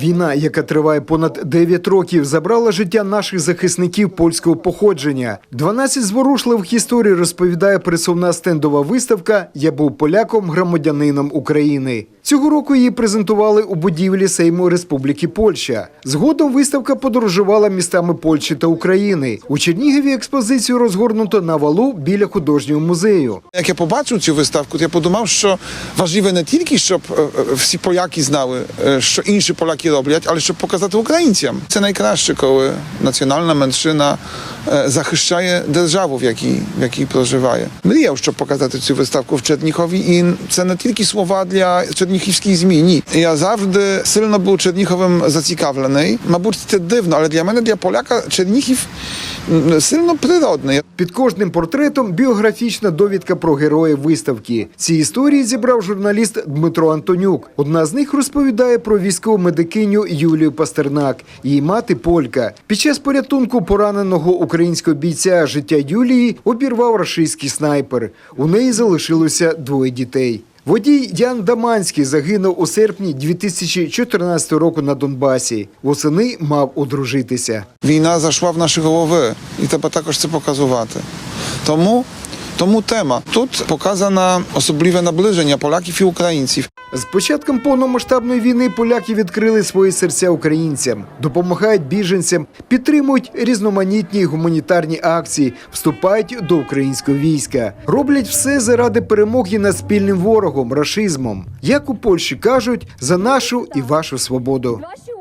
Війна, яка триває понад 9 років, забрала життя наших захисників польського походження. 12 зворушливих історій розповідає присувна стендова виставка Я був поляком, громадянином України. Цього року її презентували у будівлі Сейму Республіки Польща. Згодом виставка подорожувала містами Польщі та України. У Чернігові експозицію розгорнуто на валу біля художнього музею. Як я побачив цю виставку, то я подумав, що важливо не тільки, щоб е, е, всі поляки знали, е, що інші поляки роблять, але щоб показати українцям. Це найкраще, коли національна меншина захищає державу, в якій, в якій проживає. Мріяв, щоб показати цю виставку в Чернігові, і це не тільки слова для черніхівських ЗМІ. Ні. Я завжди сильно був Черніговим зацікавлений. Мабуть, це дивно, але для мене, для поляка, Черніхів сильно природний. Під кожним портретом біографічна довідка про героїв виставки. Ці історії зібрав журналіст Дмитро Антонюк. Одна з них розповідає про військову медикиню Юлію Пастернак. Її мати полька. Під час порятунку пораненого українського бійця життя Юлії обірвав рашистський снайпер. У неї залишилося двоє дітей. Водій Ян Даманський загинув у серпні 2014 року на Донбасі. Восени мав одружитися. Війна зайшла в наші голови, і треба також це показувати. Тому, тому тема. Тут показано особливе наближення поляків і українців. З початком повномасштабної війни поляки відкрили свої серця українцям, допомагають біженцям, підтримують різноманітні гуманітарні акції, вступають до українського війська, роблять все заради перемоги над спільним ворогом рашизмом. Як у Польщі кажуть, за нашу і вашу свободу.